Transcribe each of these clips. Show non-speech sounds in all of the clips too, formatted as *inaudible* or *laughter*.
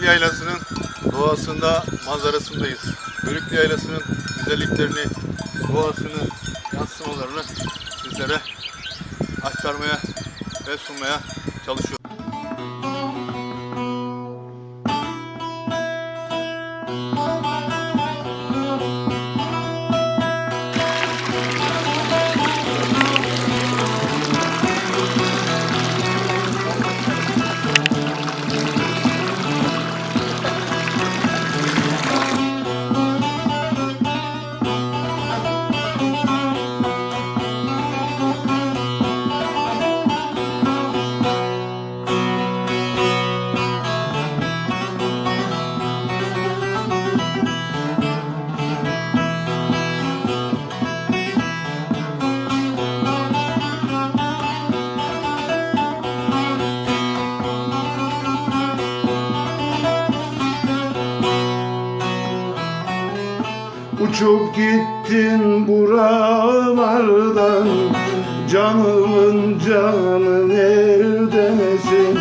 Bölüklü Yaylası'nın doğasında, manzarasındayız. Bölüklü Yaylası'nın güzelliklerini, doğasını, yansımalarını sizlere aktarmaya ve sunmaya çalışıyorum. Uçup gittin buralardan. Canımın canı neredesin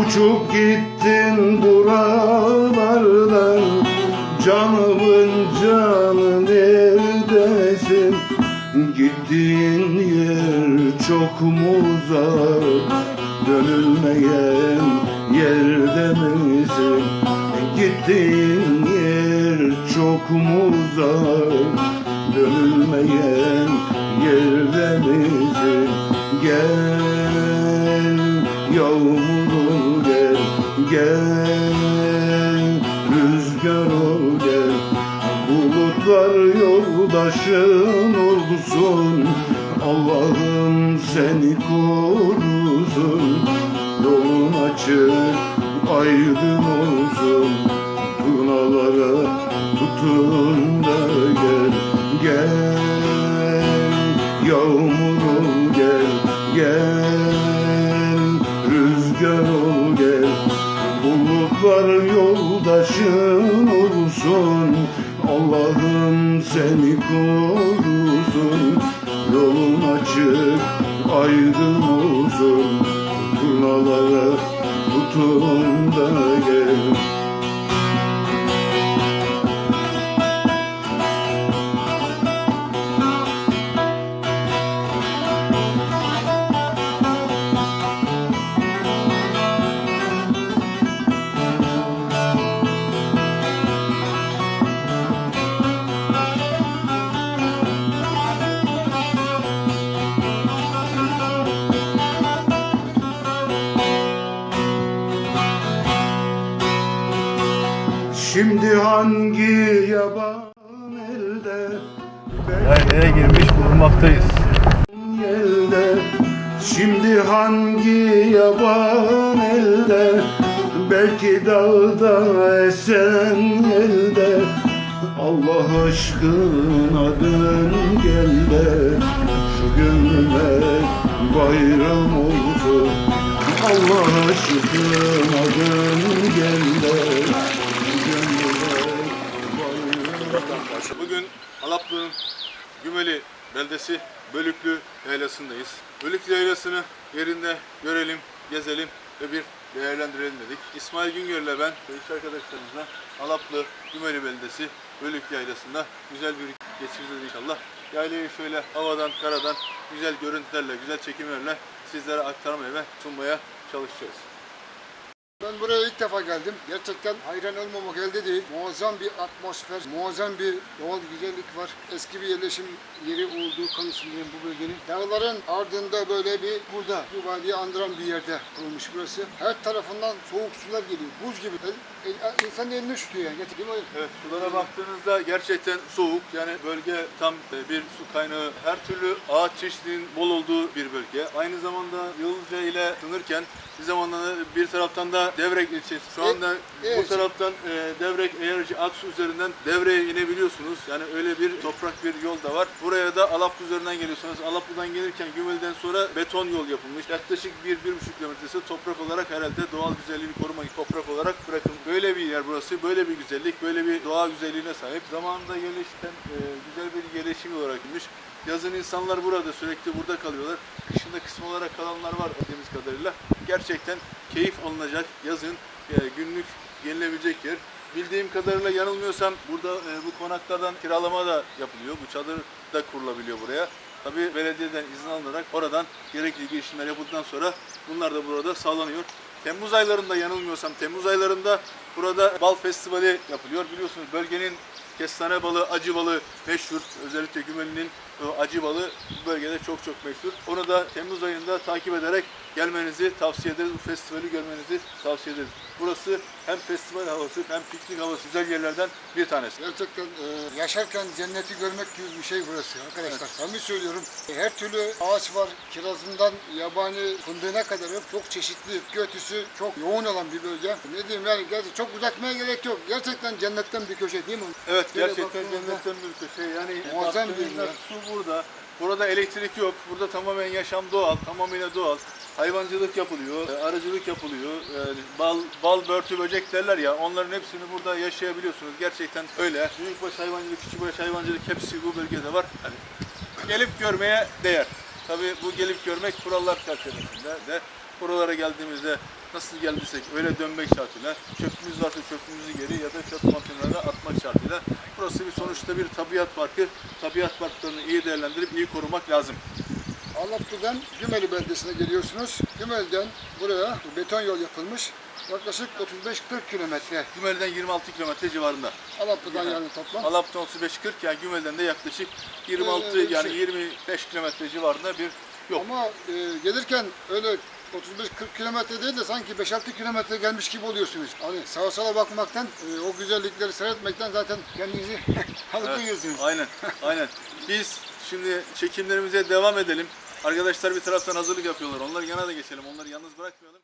Uçup gittin buralardan. Canımın canı neredesin Gittiğin yer çok mu uzak Dönülmeyen yerde misin? Gittiğin uzak Dönülmeyen yerde misin Gel yağmurum gel Gel rüzgar ol gel. Bulutlar yoldaşın olsun Allah'ım seni korusun Yolun açık aydın olsun. Turnalara da gel Gel. Yağmurum gel Gel. Rüzgar ol gel. Bulutlar yoldaşın olsun. Allah'ım seni korusun. Yolun açık aydın olsun. Turnalara tutun da gel Şimdi hangi yaban elde? Yaylaya girmiş? Bulunmaktayız. elde. Şimdi hangi yaban elde? Belki dağda esen elde. Allah aşkına dön gel de Şu gönlüme bayram olsun. Allah aşkına dön gel de olsun Bugün Alaplı'nın Gümeli beldesi Bölüklü Yaylası'ndayız. Bölüklü Yaylası'nı yerinde görelim, gezelim ve bir değerlendirelim dedik. İsmail Güngör ile ben ve iş arkadaşlarımızla Alaplı Gümeli beldesi Bölüklü Yaylası'nda güzel bir geçireceğiz inşallah. Yaylayı şöyle havadan, karadan güzel görüntülerle, güzel çekimlerle sizlere aktarmaya ve sunmaya çalışacağız. Ben buraya ilk defa geldim. Gerçekten hayran olmamak elde değil. Muazzam bir atmosfer, muazzam bir doğal güzellik var. Eski bir yerleşim yeri olduğu kanısındayım bu bölgenin. Dağların ardında böyle bir burada bu vadiyi andıran bir yerde kurulmuş burası. Her tarafından soğuk sular geliyor. Buz gibi. El, el, insanın elini üşütüyor yani. Değil mi? Evet, sulara baktığınızda gerçekten soğuk. Yani bölge tam e, bir su kaynağı. Her türlü ağaç çeşitliliğinin bol olduğu bir bölge. Aynı zamanda Yılca ile sınırken bir zamanlar bir taraftan da Devrek ilçesi. Şu anda evet. bu taraftan e, Devrek Eğerci Aksu üzerinden Devre'ye inebiliyorsunuz. Yani öyle bir toprak bir yol da var. Buraya da Alaplı üzerinden geliyorsunuz. Alaplı'dan gelirken Gümeli'den sonra beton yol yapılmış. Yaklaşık bir, bir buçuk kilometresi toprak olarak herhalde doğal güzelliğini korumak toprak olarak bırakılmış. Böyle bir yer burası. Böyle bir güzellik, böyle bir doğa güzelliğine sahip. Zamanında yerleşten e, güzel bir yerleşim olarak bilmiş. Yazın insanlar burada sürekli burada kalıyorlar. Kışında kısım olarak kalanlar var bildiğimiz kadarıyla. Gerçekten keyif alınacak yazın e, günlük yenilebilecek yer. Bildiğim kadarıyla yanılmıyorsam burada e, bu konaklardan kiralama da yapılıyor. Bu çadır da kurulabiliyor buraya. Tabii belediyeden izin alınarak oradan gerekli girişimler yapıldıktan sonra bunlar da burada sağlanıyor. Temmuz aylarında yanılmıyorsam Temmuz aylarında burada bal festivali yapılıyor. Biliyorsunuz bölgenin kestane balı, acı balı meşhur. Özellikle Gümeli'nin acı balı bu bölgede çok çok meşhur. Onu da Temmuz ayında takip ederek gelmenizi tavsiye ederiz. Bu festivali görmenizi tavsiye ederiz. Burası hem festival havası hem piknik havası güzel yerlerden bir tanesi. Gerçekten e, yaşarken cenneti görmek gibi bir şey burası arkadaşlar. Samimi söylüyorum. Her türlü ağaç var. Kirazından yabani fındığına kadar çok çeşitli. Götüsü çok yoğun olan bir bölge. Ne diyeyim yani gerçi çok uzatmaya gerek yok. Gerçekten cennetten bir köşe değil mi? Evet Şöyle gerçekten cennetten bir köşe. Yani Muazzam bir yer. su burada. Burada elektrik yok. Burada tamamen yaşam doğal, tamamıyla doğal. Hayvancılık yapılıyor, e, arıcılık yapılıyor. E, Bal, bal börtü böcek derler ya. Onların hepsini burada yaşayabiliyorsunuz. Gerçekten öyle. Büyükbaş hayvancılık, küçükbaş hayvancılık hepsi bu bölgede var. Yani gelip görmeye değer. Tabii bu gelip görmek kurallar çerçevesinde de buralara geldiğimizde nasıl geldiysek öyle dönmek şartıyla çöpümüz varsa çöpümüzü geri ya da çöp makinelerine burası bir tabiat parkı. Tabiat parklarını iyi değerlendirip iyi korumak lazım. Alaplı'dan Gümeli beldesine geliyorsunuz. Gümeli'den buraya beton yol yapılmış. Yaklaşık 35-40 kilometre. Gümeli'den 26 kilometre civarında. Alaplı'dan yani toplam. Alap'tan 35-40 yani Gümeli'den de yaklaşık 26 Öyle bir yani şey. 25 kilometre civarında bir yol. Ama e, gelirken öyle 35-40 kilometre değil de sanki 5-6 kilometre gelmiş gibi oluyorsunuz. Hani sağa sola bakmaktan, e, o güzellikleri seyretmekten zaten kendinizi *laughs* alıkoyuyorsunuz. Aynen, aynen. Biz şimdi çekimlerimize devam edelim. Arkadaşlar bir taraftan hazırlık yapıyorlar. Onları yana da geçelim. Onları yalnız bırakmayalım.